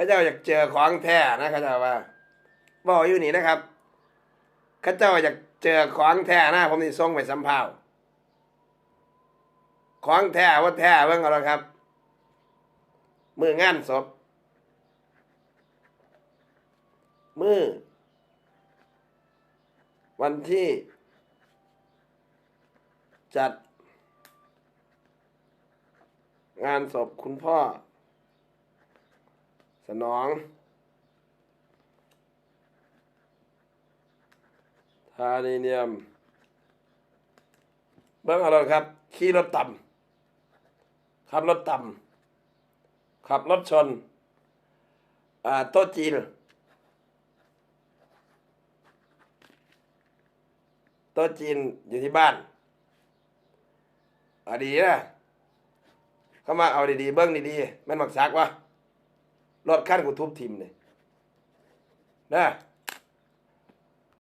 ข้าเจ้าอยากเจอของแท้นะเข้าเจ้าว่าบอกอยู่นี่นะครับเข้าเจ้าอยากเจอของแท้นะผมนี่ส่งไปสัมภาษณ์ของแท้ว่าแท้เบิ่งเอาละครับมืองานศพมือ วันที่ จัด งานศพคุณพ่อ สนอง ทานีเนียม เบิ้งเอาเลยครับ ขี่รถต่ำขับรถต่ำขับรถชนอ่าโต๊ะจีนโต๊ะจีนอยู่ที่บ้านอดีนะเข้ามาเอาดีๆ เบิ้งดีๆแม่นหมักซักวะ รถขั้นกูทุบทิมเลยนะ